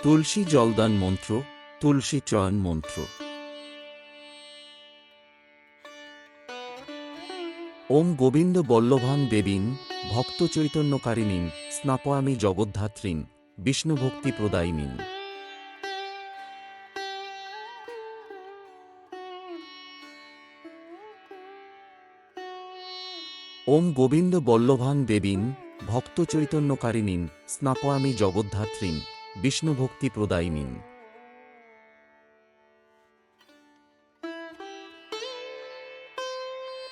তুলসী জলদান মন্ত্র, তুলসী চয়ন মন্ত্র। ওম গোবিন্দ বল্লভাং দেবীন, ভক্ত চৈতন্যকারিণীন, স্নাপয়ামি জগদ্ধাত্রীন বিষ্ণুভক্তি প্রদায়িনীন। ওম গোবিন্দ বল্লভান দেবীন, ভক্ত চৈতন্যকারিণীন, স্নাপয়ামি জগদ্ধাত্রীন বিষ্ণুভক্তি প্রদায়িনীন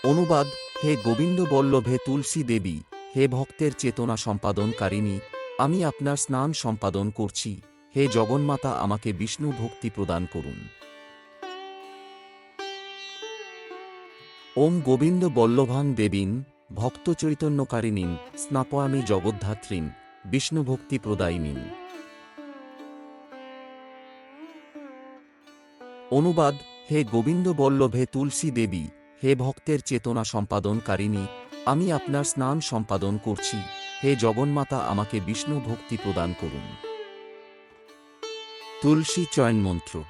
অনুবাদ, হে গোবিন্দ বল্লভে তুলসী দেবী, হে ভক্তের চেতনা সম্পাদনকারিণী, আমি আপনার স্নান সম্পাদন করছি, হে জগন্মাতা আমাকে বিষ্ণু ভক্তি প্রদান করুন। ওম গোবিন্দ বল্লভাং দেবীন, ভক্ত চৈতন্যকারিণীন, স্নাপয়ামি জগদ্ধাত্রীন, বিষ্ণুভক্তি প্রদায়িনীন অনুবাদ, হে গোবিন্দ বল্লভে তুলসী দেবী, হে ভক্তের চেতনা সম্পাদনকারিণী, আমি আপনার স্নান সম্পাদন করছি, হে জগন্মাতা আমাকে বিষ্ণু ভক্তি প্রদান করুন। তুলসী চয়ন মন্ত্র।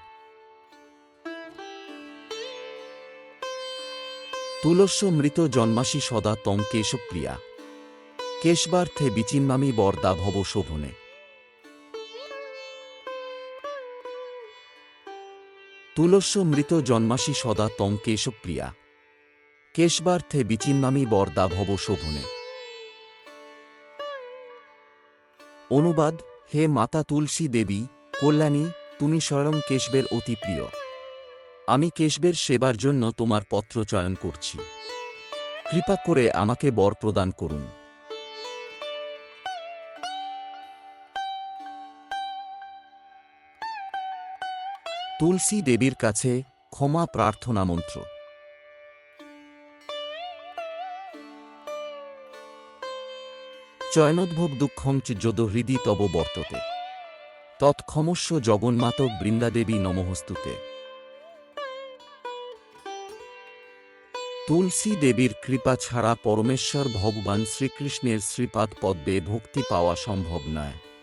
তুলস্য মৃত জন্মাসী সদা তং কেশপ্রিয়া। কেশবার্থে বিচিন্মামি বরদা ভব শোভনে। তুলস্য মৃত জন্মাসী সদা তং কেশপ্রিয়া। কেশবার্থে বিচিন্মামি বরদা ভব শোভনে। অনুবাদ, হে মাতা তুলসী দেবী, কল্যাণী, তুমি স্বয়ং কেশবের অতি প্রিয়। আমি কেশবের সেবার জন্য তোমার পত্র চয়ন করছি। কৃপা করে আমাকে বর প্রদান করুন। তুলসী দেবীর কাছে ক্ষমা প্রার্থনা মন্ত্র। চয়নোদ্ভব দুঃখং যদ হৃদি তব বর্ততে। তৎক্ষমস্য জগন্মাতক বৃন্দাদেবী নমহস্তুতে। তুলসী দেবীর কৃপা ছাড়া পরমেশ্বর ভগবান শ্রীকৃষ্ণের শ্রীপাদ পদ্মে ভক্তি পাওয়া সম্ভব নয়।